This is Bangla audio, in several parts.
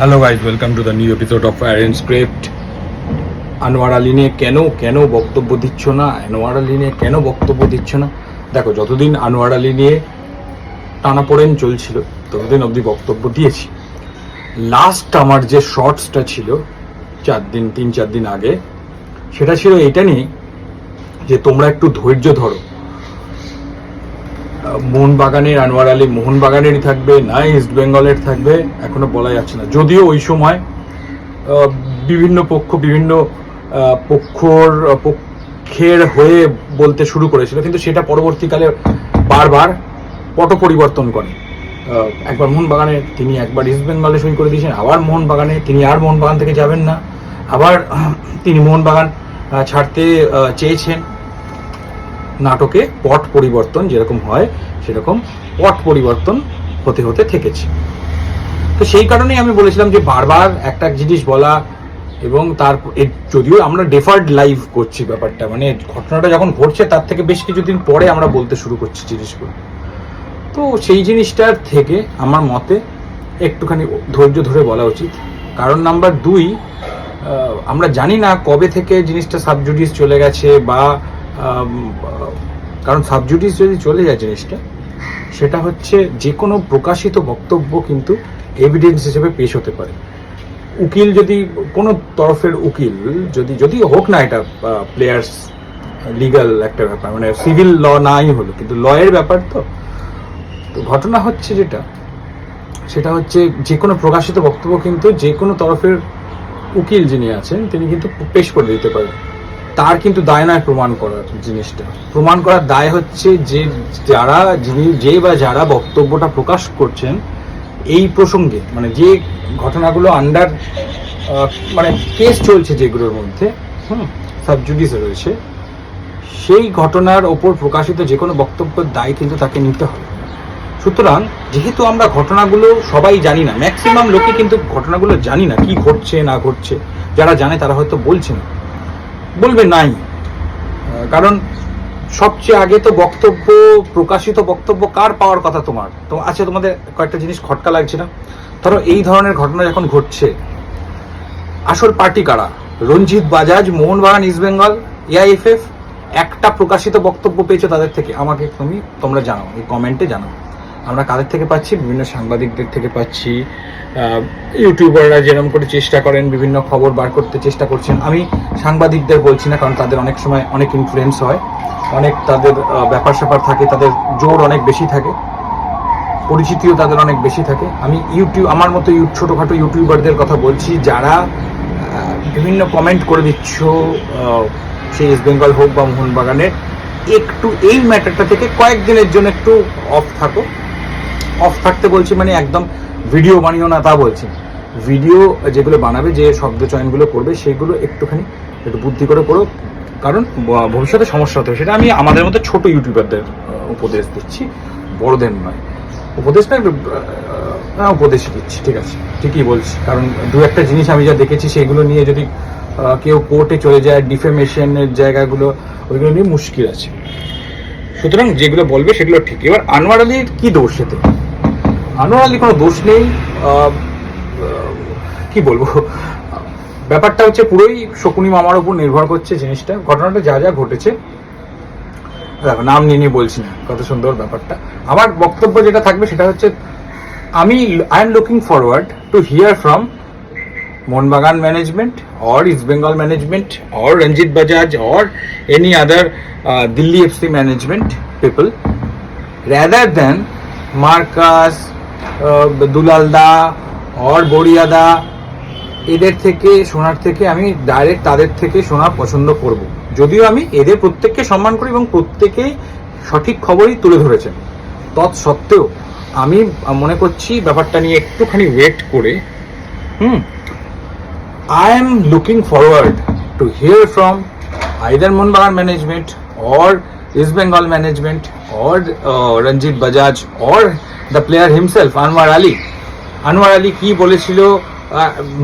Hello guys welcome to the new episode of arrange script Anwar Ali নিয়ে কেন কেন বক্তব্য দিচ্ছ না আনোয়ার আলী নিয়ে কেন বক্তব্য দিচ্ছ না দেখো যতদিন আনোয়ার আলী নিয়ে টানাপোড়েন চলছিল, ততদিন অবধি বক্তব্য দিয়েছি। লাস্ট আমার যে শর্টসটা ছিল, চার দিন, তিন, চার দিন আগে, সেটা ছিল এটা নিয়ে যে তোমরা একটু ধৈর্য ধরো। মোহনবাগানের, আনোয়ার আলী মোহনবাগানেরই থাকবে, না ইস্ট বেঙ্গলের থাকবে, এখনও বলা যাচ্ছে না। যদিও ওই সময় বিভিন্ন পক্ষ, বিভিন্ন পক্ষর পক্ষের হয়ে বলতে শুরু করেছিল, কিন্তু সেটা পরবর্তীকালে বারবার পট পরিবর্তন করে একবার মোহনবাগানে তিনি একবার ইস্ট বেঙ্গলে সই করে দিয়েছেন, আবার মোহনবাগানে তিনি আর মোহনবাগান থেকে যাবেন না, আবার তিনি মোহনবাগান ছাড়তে চেয়েছেন। নাটকে পট পরিবর্তন যেরকম হয়, সেরকম পট পরিবর্তন হতে হতে থেকেছে। তো সেই কারণেই আমি বলেছিলাম যে বারবার একটা জিনিস বলা এবং তার যদিও আমরা ডেফার্ড লাইভ করছি ব্যাপারটা মানে ঘটনাটা যখন ঘটছে তার থেকে বেশ কিছুদিন পরে আমরা বলতে শুরু করছি জিনিসগুলো। তো সেই জিনিসটার থেকে আমার মতে একটুখানি ধৈর্য ধরে বলা উচিত। কারণ নাম্বার দুই আমরা জানি না কবে থেকে জিনিসটা সাবজুডিস চলে গেছে বা কারণ সাবজুডিস যদি চলে যায় জিনিসটা, সেটা হচ্ছে যে কোনো প্রকাশিত বক্তব্য কিন্তু এভিডেন্স হিসেবে পেশ হতে পারে। উকিল যদি, কোনো তরফের উকিল যদি যদি হোক না এটা প্লেয়ার্স লিগাল একটা ব্যাপার মানে সিভিল ল নাই হলো, কিন্তু লয়ের ব্যাপার তো। তো ঘটনা হচ্ছে যেটা, সেটা হচ্ছে যে কোনো প্রকাশিত বক্তব্য কিন্তু যে কোনো তরফের উকিল যিনি আছেন, তিনি কিন্তু পেশ করে দিতে পারেন। তার কিন্তু দায় নয় প্রমাণ করার জিনিসটা। প্রমাণ করার দায় হচ্ছে যে যারা যিনি, যে বা যারা বক্তব্যটা প্রকাশ করছেন, এই প্রসঙ্গে মানে যে ঘটনাগুলো আন্ডার মানে কেস চলছে যেগুলোর মধ্যে, হুম সাবজুডিসে রয়েছে, সেই ঘটনার ওপর প্রকাশিত যে কোনো বক্তব্যের দায় কিন্তু তাকে নিতে হবে। সুতরাং, যেহেতু আমরা ঘটনাগুলো সবাই জানি না ম্যাক্সিমাম লোকে কিন্তু ঘটনাগুলো জানি না, কি ঘটছে, না ঘটছে, যারা জানে তারা হয়তো বলছে না। বলবে নাই। কারণ সবচেয়ে আগে তো বক্তব্য, প্রকাশিত বক্তব্য কার পাওয়ার কথা তোমার? তো আচ্ছা তোমাদের কয়েকটা জিনিস খটকা লাগছে না? ধরো, এই ধরনের ঘটনা যখন ঘটছে, আসল পার্টি কারা? রঞ্জিত বাজাজ, মোহনবাগান, ইস্ট বেঙ্গল এআইএফএফ একটা প্রকাশিত বক্তব্য পেয়েছ তাদের থেকে। আমাকে তুমি, তোমরা জানাও, এই কমেন্টে জানাও। আমরা কাদের থেকে পাচ্ছি? বিভিন্ন সাংবাদিকদের থেকে পাচ্ছি। ইউটিউবাররা যেরকম করে চেষ্টা করেন, বিভিন্ন খবর বার করতে চেষ্টা করছেন। আমি সাংবাদিকদের বলছি না, কারণ তাদের অনেক সময় অনেক ইনফ্লুয়েন্স হয়। অনেক তাদের ব্যাপার স্যাপার থাকে, তাদের জোর অনেক বেশি থাকে। পরিচিতিও তাদের অনেক বেশি থাকে। আমি ইউটিউব আমার মতো ছোটোখাটো ইউটিউবারদের কথা বলছি, যারা বিভিন্ন কমেন্ট করে দিচ্ছ সেই ইস্ট বেঙ্গল হোক বা মোহনবাগানের, একটু এই ম্যাটারটা থেকে কয়েকদিনের জন্য একটু অফ থাকো অফ থাকতে বলছি মানে একদম ভিডিও বানিও না তা বলছি। ভিডিও যেগুলো বানাবে, যে শব্দ চয়নগুলো করবে, সেগুলো একটুখানি একটু বুদ্ধি করে করো। কারণ ভবিষ্যতে সমস্যা হতে। সেটা আমি আমাদের মতো ছোট ইউটিউবারদের উপদেশ দিচ্ছি। বড়দের নয়। উপদেশ না না উপদেশই দিচ্ছি। ঠিক আছে? ঠিকই বলছি। কারণ দু একটা জিনিস আমি যা দেখেছি, সেগুলো নিয়ে যদি কেউ কোর্টে চলে যায় ডিফেমেশনের জায়গাগুলো, ওইগুলো নিয়ে মুশকিল আছে। সুতরাং যেগুলো বলবে, সেগুলো ঠিক। এবার আনোয়ার আলীর কি দোষ এতে? আনোয়ার আলীর কোনো দোষ নেই কি বলব? ব্যাপারটা হচ্ছে পুরোই শকুনি মামার উপর নির্ভর করছে জিনিসটা। ঘটনাটা যা যা ঘটেছে দেখো নাম নিয়ে নিয়ে বলছি না কত সুন্দর ব্যাপারটা। আমার বক্তব্য যেটা থাকবে সেটা হচ্ছে আমি I am looking forward to hear from Mohun Bagan management or East Bengal management or Ranjit Bajaj or any other uh, Delhi management people rather than Marcus, uh, Dulalda or Boriada এদের থেকে শোনার থেকে আমি ডাইরেক্ট তাদের থেকে শোনা পছন্দ করব। যদিও আমি এদের প্রত্যেককে সম্মান করি এবং প্রত্যেকেই সঠিক খবরই তুলে ধরেছেন। তৎসত্ত্বেও আমি মনে করছি ব্যাপারটা নিয়ে একটুখানি ওয়েট করে হুম? I am looking forward to hear from either Mohanbagan management or East Bengal management or uh, Ranjit Bajaj or the player himself Anwar. Anwar Ali কি বলেছিল?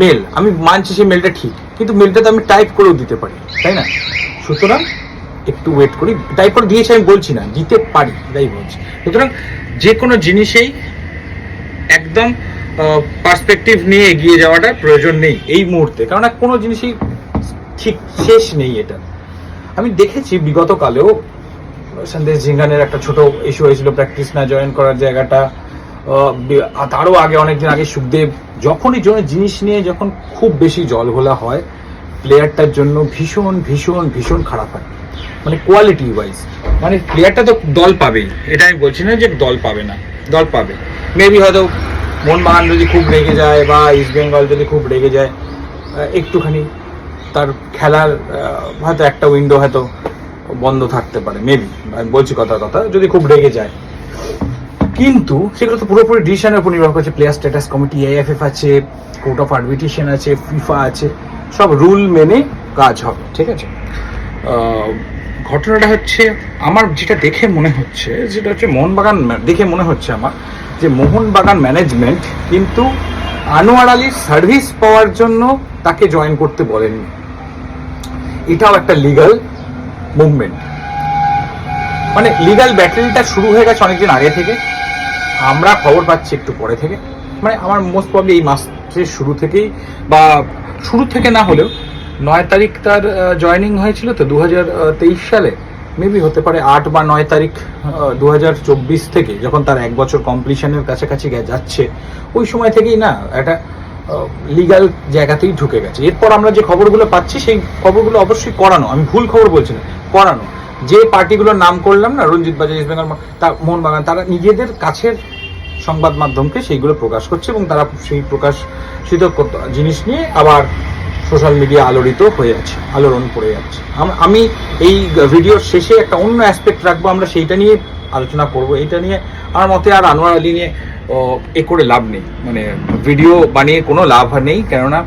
মেল আমি মানছি সেই মেলটা ঠিক কিন্তু মেলটা তো আমি টাইপ করেও দিতে পারি তাই না? সুতরাং একটু ওয়েট করি। টাইপ করে দিয়েছি আমি বলছি না দিতে পারি তাই বলছি। সুতরাং যে কোনো জিনিসেই একদম পার্সপেক্টিভ নিয়ে এগিয়ে যাওয়াটা প্রয়োজন নেই এই মুহূর্তে কারণ কোনো জিনিসই ঠিক শেষ নেই এটা। আমি দেখেছি বিগত কালেও সন্দেশ ঝিঙ্গানের একটা ছোট ইস্যু হয়েছিল প্র্যাকটিস না জয়েন করার জায়গাটা। তারও আগে, অনেকদিন আগে সুখদেব যখনই কোনো জিনিস নিয়ে যখন খুব বেশি জল ঘোলা হয় প্লেয়ারটার জন্য ভীষণ ভীষণ ভীষণ খারাপ হয়। মানে কোয়ালিটি ওয়াইজ মানে প্লেয়ারটা তো দল পাবেই। এটা আমি বলছি না যে দল পাবে না, দল পাবে। মেবি হয়তো মোহনবাগান যদি খুব রেগে যায় বা ইস্ট বেঙ্গল যদি খুব রেগে যায় একটুখানি তার খেলার হয়তো একটা উইন্ডো হয়তো বন্ধ থাকতে পারে মেবি আমি বলছি কথা কথা, যদি খুব রেগে যায়। কিন্তু সেগুলো তো পুরোপুরি ডিসিশনের উপর নির্ভর করছে প্লেয়ার স্ট্যাটাস কমিটি এএফএফ আছে কোর্ট অফ আরবিট্রেশন আছে ফিফা আছে, সব রুল মেনে কাজ হবে, ঠিক আছে? ঘটনাটা হচ্ছে, আমার যেটা দেখে মনে হচ্ছে, যেটা হচ্ছে মোহনবাগান দেখে মনে হচ্ছে আমার, যে মোহনবাগান ম্যানেজমেন্ট কিন্তু আনোয়ার আলীর সার্ভিস পাওয়ার জন্য তাকে জয়েন করতে বলেননি এটাও একটা লিগাল মুভমেন্ট মানে লিগাল ব্যাটেলটা শুরু হয়ে গেছে অনেকদিন আগে থেকে। আমরা খবর পাচ্ছি একটু পরে থেকে। মানে আমার মোস্ট প্রবলি এই মাসের শুরু থেকেই বা শুরু থেকে না হলেও নয় তারিখ তার জয়েনিং হয়েছিল তো দু সালে। মেবি হতে পারে আট বা নয় তারিখ দু থেকে যখন তার এক বছর কমপ্লিশনের কাছাকাছি যাচ্ছে। ওই সময় থেকেই না একটা লিগাল জায়গাতেই ঢুকে গেছে। এরপর আমরা যে খবরগুলো পাচ্ছি, সেই খবরগুলো অবশ্যই করানো। আমি ভুল খবর বলছি না। করানো। যে পার্টিগুলোর নাম করলাম না, রঞ্জিত বাজার, ইস্ট বেঙ্গল মোহনবাগান, তারা নিজেদের কাছের সংবাদ মাধ্যমকে সেইগুলো প্রকাশ করছে এবং তারা সেই প্রকাশিত জিনিস নিয়ে আবার সোশ্যাল মিডিয়া আলোড়িত হয়ে যাচ্ছে আলোড়ন পড়ে যাচ্ছে। আমি এই ভিডিওর শেষে একটা অন্য অ্যাসপেক্ট রাখব, আমরা সেইটা নিয়ে আলোচনা করব। এইটা নিয়ে আমার মতে আর আনোয়ার আলী নিয়ে এ করে লাভ নেই। মানে ভিডিও বানিয়ে কোনো লাভ নেই, কেননা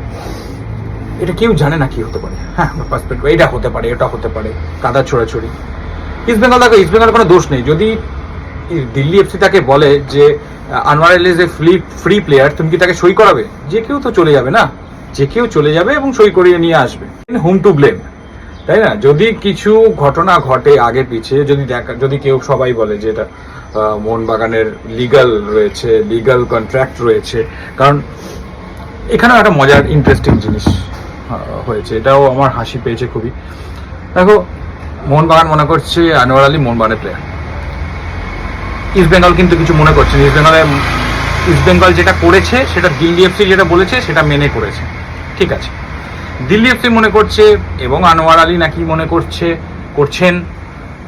এটা কেউ জানে না কি হতে পারে। হ্যাঁ পার্সপেক্টিভ এটা হতে পারে, এটা হতে পারে, কাদা ছোড়াছড়ি। ইস্ট বেঙ্গল দেখো ইস্ট বেঙ্গলের কোনো দোষ নেই। যদি দিল্লি এফসি তাকে বলে যে Anwar Ali a free free player তুমি কি তাকে সই করাবে? যে কেউ তো চলে যাবে না। যে কেউ চলে যাবে এবং সই করিয়ে নিয়ে আসবে। হোম টু ব্লেম তাই না? যদি কিছু ঘটনা ঘটে আগে পিছিয়ে যদি দেখা, যদি কেউ সবাই বলে যে এটা মোহনবাগানের লিগাল রয়েছে লিগাল কন্ট্রাক্ট রয়েছে, কারণ এখানেও একটা মজার ইন্টারেস্টিং জিনিস। হয়েছে। এটাও আমার হাসি পেয়েছে খুবই। দেখো, মোহনবাগান মনে করছে আনোয়ার আলী মোহনবাগানের প্লেয়ার ইস্ট বেঙ্গল কিন্তু কিছু মনে করছে। ইস্ট বেঙ্গলে ইস্ট বেঙ্গল যেটা করেছে, সেটা দিল্লি এফসি যেটা বলেছে, সেটা মেনে করেছে। ঠিক আছে। দিল্লি এফসি মনে করছে এবং আনোয়ার আলী নাকি মনে করছে, করছেন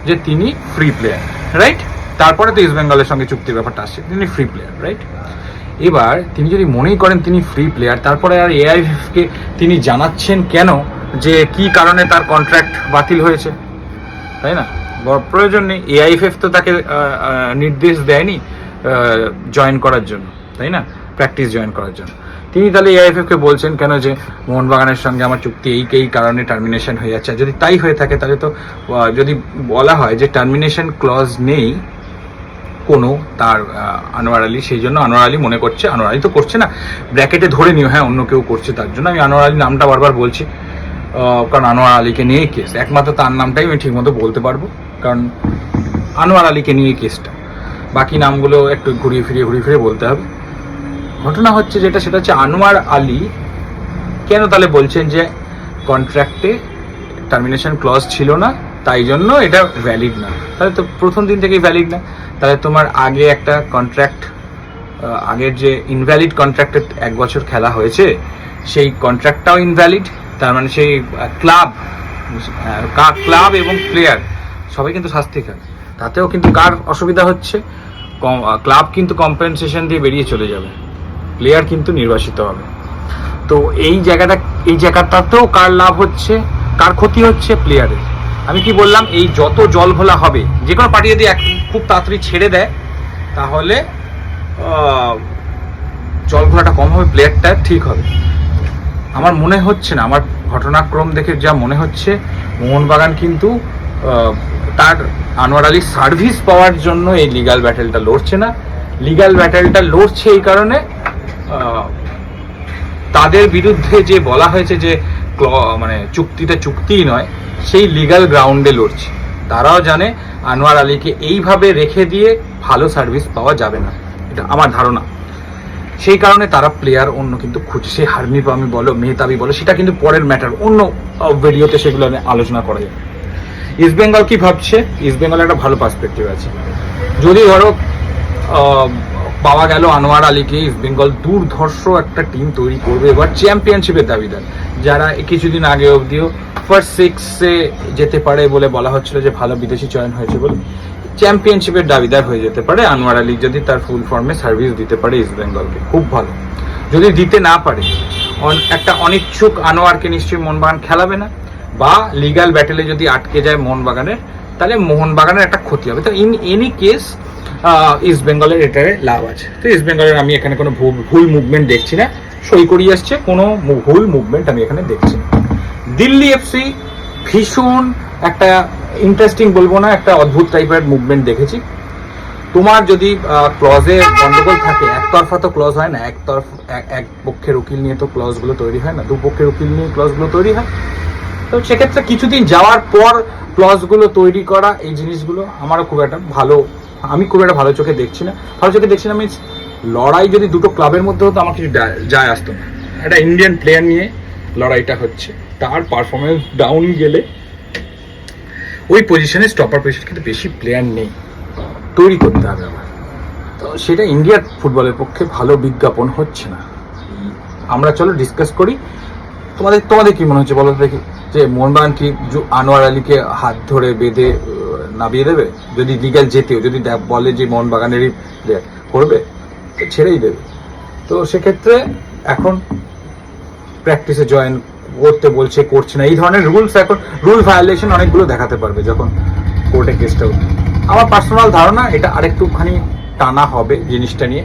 যে তিনি ফ্রি প্লেয়ার রাইট তারপরে তো ইস্ট বেঙ্গলের সঙ্গে চুক্তির ব্যাপারটা আসছে। তিনি ফ্রি প্লেয়ার রাইট এবার তিনি যদি মনেই করেন তিনি ফ্রি প্লেয়ার তারপরে আর এআইএফকে তিনি জানাচ্ছেন কেন যে কি কারণে তার কন্ট্রাক্ট বাতিল হয়েছে? তাই না? প্রয়োজন নেই এআইএফএফ তো তাকে নির্দেশ দেয়নি জয়েন করার জন্য, তাই না? প্র্যাকটিস জয়েন করার জন্য। তিনি তাহলে এআইএফএফকে বলছেন কেন যে মোহনবাগানের সঙ্গে আমার চুক্তি এই এই কারণে টার্মিনেশন হয়ে যাচ্ছে। যদি তাই হয়ে থাকে, তাহলে তো যদি বলা হয় যে টার্মিনেশন ক্লজ নেই কোনো তার আনোয়ার আলী, সেই জন্য আনোয়ার আলী মনে করছে, আনোয়ার আলী তো করছে না। ব্র্যাকেটে ধরে নিও হ্যাঁ অন্য কেউ করছে তার জন্য। আমি আনোয়ার আলী নামটা বারবার বলছি। কারণ আনোয়ার আলীকে নিয়ে কেস একমাত্র তার নামটাই আমি ঠিকমতো বলতে পারব। কারণ আনোয়ার আলীকে নিয়ে কেসটা বাকি নামগুলো একটু ঘুরিয়ে ফিরিয়ে ঘুরিয়ে ফিরিয়ে বলতে হবে। ঘটনা হচ্ছে যেটা, সেটা হচ্ছে আনোয়ার আলী কেন তাহলে বলছেন যে কন্ট্রাক্টে টার্মিনেশন ক্লজ ছিল না? তাই জন্য এটা ভ্যালিড না। তাহলে তো প্রথম দিন থেকেই ভ্যালিড না। তাহলে তোমার আগে একটা কন্ট্রাক্ট আগের যে ইনভ্যালিড কন্ট্রাক্টে এক বছর খেলা হয়েছে, সেই কন্ট্রাক্টটাও ইনভ্যালিড তার মানে সেই ক্লাব ক্লাব এবং প্লেয়ার সবাই কিন্তু শাস্তি খায়। তাতেও কিন্তু কার অসুবিধা হচ্ছে? ক্লাব কিন্তু কম্পেনসেশন দিয়ে বেরিয়ে চলে যাবে। প্লেয়ার কিন্তু নির্বাসিত হবে। তো এই জায়গাটা, এই জায়গাটাতেও কার লাভ হচ্ছে? কার ক্ষতি হচ্ছে? প্লেয়ারের আমি কি বললাম, এই যত জল ঘোলা হবে, যে কোনো পার্টি যদি এক খুব তাড়াতাড়ি ছেড়ে দেয়, তাহলে জল ঘোলাটা কম হবে প্লেয়ারটা ঠিক হবে। আমার মনে হচ্ছে না, আমার ঘটনাক্রম দেখে যা মনে হচ্ছে, মোহনবাগান কিন্তু তার আনোয়ার আলী সার্ভিস পাওয়ার জন্য এই লিগাল ব্যাটেলটা লড়ছে না। লিগাল ব্যাটেলটা লড়ছে এই কারণে তাদের বিরুদ্ধে যে বলা হয়েছে যে মানে চুক্তিটা চুক্তিই নয় সেই লিগ্যাল গ্রাউন্ডে লড়ছে। তারাও জানে আনোয়ার আলীকে এইভাবে রেখে দিয়ে ভালো সার্ভিস পাওয়া যাবে না। এটা আমার ধারণা। সেই কারণে তারা প্লেয়ার অন্য কিন্তু খুঁজছে সেই হারমিপ আমি বলো, মেহতাবি বলো, সেটা কিন্তু পরের ম্যাটার অন্য ভিডিওতে সেগুলো আলোচনা করা যায় ইস্ট বেঙ্গল কি ভাবছে? ইস্ট বেঙ্গল একটা ভালো পার্সপেক্টিভ আছে। যদি ধরো পাওয়া গেল আনোয়ার আলীকে ইস্ট বেঙ্গল দুর্ধর্ষ একটা টিম তৈরি করবে, এবার চ্যাম্পিয়নশিপের দাবিদার, যারা কিছুদিন আগে অবধিও ফার্স্ট সিক্সে যেতে পারে বলে বলা হচ্ছিল যে ভালো বিদেশি চয়ন হয়েছে বলে। চ্যাম্পিয়নশিপের দাবিদার হয়ে যেতে পারে। আনোয়ার আলী যদি তার ফুল ফর্মে সার্ভিস দিতে পারে ইস্ট বেঙ্গলকে খুব ভালো। যদি দিতে না পারে একটা অনিচ্ছুক আনোয়ারকে নিশ্চয়ই মোহনবাগান খেলাবে না। বা লিগাল ব্যাটেলে যদি আটকে যায় মোহনবাগানের, তাহলে মোহনবাগানের একটা ক্ষতি হবে। তো ইন এনি কেস ইস্ট বেঙ্গলের এটারে লাভ আছে। তো ইস্ট বেঙ্গলের আমি এখানে কোনো ভুল- ভুল মুভমেন্ট দেখছি না। সই করিয়ে আসছে। কোনো ভুল মুভমেন্ট আমি এখানে দেখছি না। দিল্লি এফসি ভীষণ একটা ইন্টারেস্টিং বলব না, একটা অদ্ভুত টাইপের মুভমেন্ট দেখেছি। তোমার যদি ক্লজে গন্ডগোল থাকে, একতরফা তো ক্লজ হয় না, একতরফ এক- পক্ষের উকিল নিয়ে তো ক্লজগুলো তৈরি হয় না, দু পক্ষের উকিল নিয়ে ক্লজগুলো তৈরি হয়। তো সেক্ষেত্রে কিছুদিন যাওয়ার পর ক্লজগুলো তৈরি করা, এই জিনিসগুলো আমারও খুব একটা ভালো, আমি খুব একটা ভালো চোখে দেখছি না। ভালো চোখে দেখছি না মিনস লড়াই যদি দুটো ক্লাবের মধ্যে হতো, আমার কিছু যায় আসতো না। একটা ইন্ডিয়ান প্লেয়ার নিয়ে লড়াইটা হচ্ছে। তার পারফরমেন্স ডাউন গেলে ওই পজিশনে স্টপার পজিশন কিন্তু বেশি প্লেয়ার নেই। তৈরি করতে হবে আবার। তো সেটা ইন্ডিয়ার ফুটবলের পক্ষে ভালো বিজ্ঞাপন হচ্ছে না। আমরা চলো ডিসকাস করি। তোমাদের তোমাদের কি মনে হচ্ছে বলো দেখি। যে মোহনবাগান কি আনোয়ার আলীকে হাত ধরে বেঁধে নামিয়ে দেবে? যদি লিগাল যেতেও, যদি বলে যে মোহনবাগানেরই player করবে ছেড়েই দেবে। তো সেক্ষেত্রে এখন প্র্যাকটিসে জয়েন করতে বলছে, করছে না। এই ধরনের রুলস এখন রুল ভায়োলেশন অনেকগুলো দেখাতে পারবে যখন কোর্টে কেসটা উঠবে আমার পার্সোনাল ধারণা, এটা আরেকটুখানি টানা হবে জিনিসটা নিয়ে।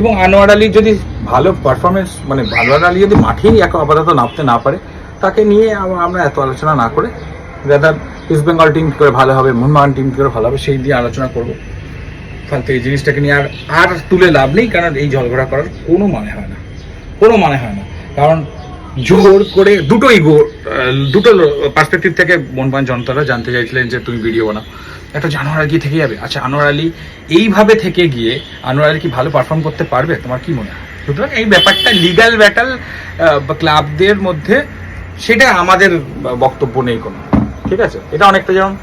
এবং আনোয়ার আলী যদি ভালো পারফরমেন্স মানে আনোয়ার আলী যদি মাঠেই এক আপাতত নামতে না পারে, তাকে নিয়ে আমরা এত আলোচনা না করে দাদা ইস্ট বেঙ্গল টিম করে ভালো হবে মোহনবাগান টিম করে ভালো হবে, সেই দিয়ে আলোচনা করব। ফালতু এই জিনিসটাকে নিয়ে আর আর তুলে লাভ নেই, কারণ এই ঝগড়া করার কোনো মানে হয় না। কোনো মানে হয় না। কারণ জোর করে, দুটোই দুটো পার্সপেক্টিভ থেকে মনবান জনতারা জানতে চাইছিলেন যে তুমি ভিডিও বানাও। একটা জানোয়ার আলী থেকে যাবে। আচ্ছা আনোয়ার আলী এইভাবে থেকে গিয়ে আনোয়ার আলী কি ভালো পারফর্ম করতে পারবে? তোমার কি মনে হয়? সুতরাং এই ব্যাপারটা লিগ্যাল ব্যাটাল ক্লাবদের মধ্যে সেটা আমাদের বক্তব্য নেই কোনো। ঠিক আছে? এটা অনেকটা যেমন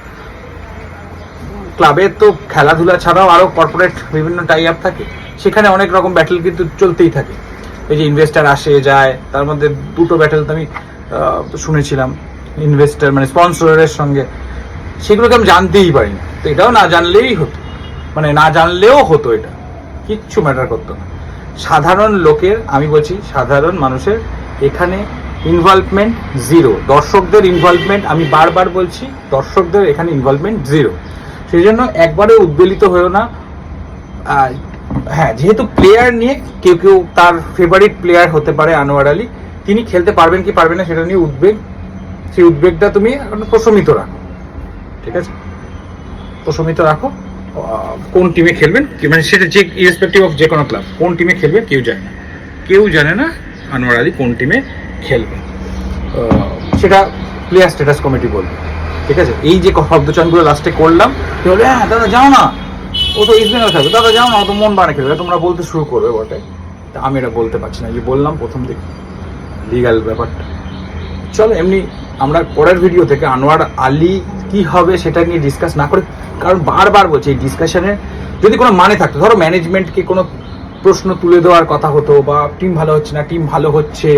ক্লাবের তো খেলাধুলা ছাড়াও আরও কর্পোরেট বিভিন্ন টাই আপ থাকে। সেখানে অনেক রকম ব্যাটেল কিন্তু চলতেই থাকে। এই যে ইনভেস্টার আসে, যায়, তার মধ্যে দুটো ব্যাটেল তো আমি শুনেছিলাম। ইনভেস্টার মানে স্পন্সরের সঙ্গে। সেগুলোকে আমি জানতেই পারি না তো এটাও না জানলেই হতো। মানে না জানলেও হতো এটা। কিচ্ছু ম্যাটার করতো না। সাধারণ লোকের, আমি বলছি সাধারণ মানুষের, এখানে ইনভলভমেন্ট জিরো দর্শকদের ইনভলভমেন্ট আমি বারবার বলছি, দর্শকদের এখানে ইনভলভমেন্ট জিরো সেই জন্য একবারে উদ্বেলিত হয়েও না। হ্যাঁ যেহেতু প্লেয়ার নিয়ে কেউ কেউ তার ফেভারিট প্লেয়ার হতে পারে আনোয়ার আলী, তিনি খেলতে পারবেন কি পারবেন না সেটা নিয়ে উদ্বেগ। সেই উদ্বেগটা তুমি প্রশমিত রাখো। ঠিক আছে? প্রশমিত রাখো। কোন টিমে খেলবেন? মানে সেটা যে ইরেসপেক্টিভ অফ যে কোনো ক্লাব কোন টিমে খেলবে কেউ জানে না। কেউ জানে না আনোয়ার আলী কোন টিমে খেলবে সেটা প্লেয়ার স্ট্যাটাস কমিটি বলবে। ঠিক আছে? এই যে শব্দচয়নগুলো লাস্টে করলাম হ্যাঁ দাদা, যাও না। ও তো ইস্ট থাকবে। দাদা যাও না তো মন বানা খেলবে। তোমরা বলতে শুরু করবে বটে। তা আমি এটা বলতে পারছি না। যে বললাম, প্রথম দিক লিগাল ব্যাপারটা। চলো, এমনি আমরা পরের ভিডিও থেকে আনোয়ার আলী কি হবে সেটা নিয়ে ডিসকাস না করে, কারণ বারবার বলছি, এই ডিসকাশনে যদি কোনো মানে থাকতো, ধরো ম্যানেজমেন্টকে কোনো প্রশ্ন তুলে দেওয়ার কথা হতো, বা টিম ভালো হচ্ছে না টিম ভালো হচ্ছে,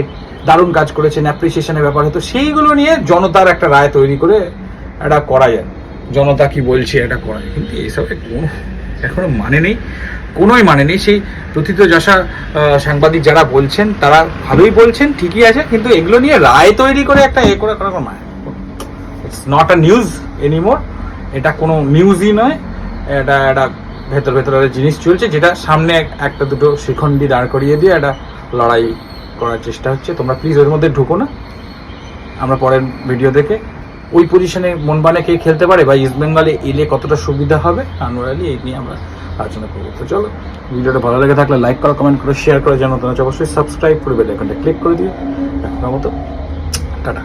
দারুণ কাজ করেছেন অ্যাপ্রিসিয়েশনের ব্যাপার হতো, সেইগুলো নিয়ে জনতার একটা রায় তৈরি করে এটা করা যায়। জনতা কি বলছে, এটা করা যায়। কিন্তু এইসবের কোনো এখনও মানে নেই, কোনোই মানে নেই। সেই প্রথিত যশা সাংবাদিক যারা বলছেন, তারা ভালোই বলছেন, ঠিকই আছে, কিন্তু এগুলো নিয়ে রায় তৈরি করে একটা এ করে কোনো মানে it's not a news anymore এটা কোনো নিউজই নয়। এটা একটা ভেতর ভেতর একটা জিনিস চলছে, যেটা সামনে একটা দুটো শিখণ্ডি দাঁড় করিয়ে দিয়ে একটা লড়াই করার চেষ্টা হচ্ছে। তোমরা প্লিজ ওর মধ্যে ঢুকো না। আমরা পরের ভিডিও দেখে ওই পজিশনে মনবানে কে খেলতে পারে বা ইস্ট বেঙ্গলে এলে কতটা সুবিধা হবে আনোয়ার আলী এই নিয়ে আমরা আলোচনা করব। তো চলো, ভিডিওটা ভালো লেগে থাকলে লাইক করো কমেন্ট করো শেয়ার করো জানো তোমার অবশ্যই সাবস্ক্রাইব করে বেল আইকনটা ক্লিক করে দিও। এখন মতো, টাটা।